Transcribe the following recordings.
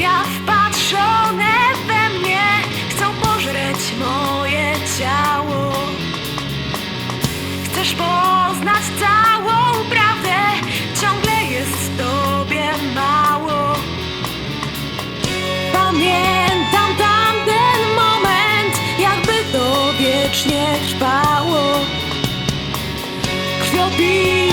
głupia Wpatrzone we mnie. Chcą pożreć moje ciało. Chcesz poznać całą prawdę? Ciągle jest tobie mało. Pamiętam tamten moment Jakby to wiecznie trwało. Krwiopij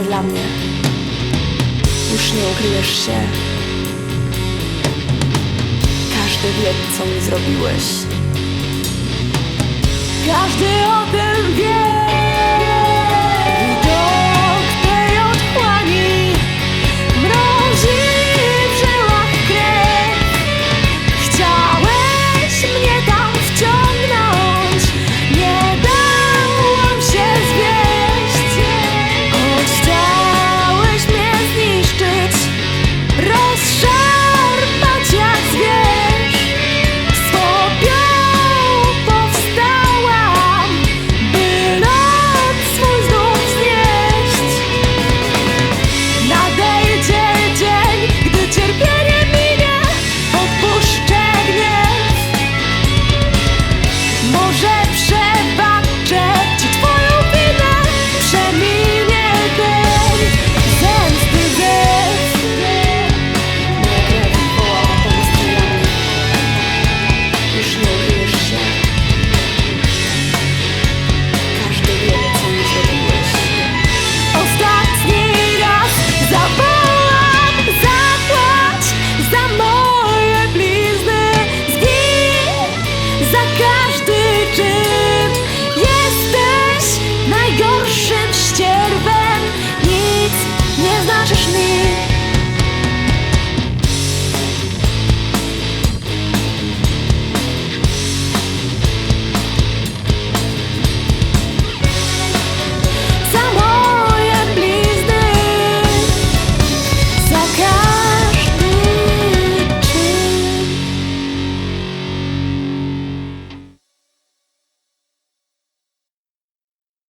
miejsce dla mnie. Już nie ukryjesz się. Każdy wie, co mi zrobiłeś. Każdy o tym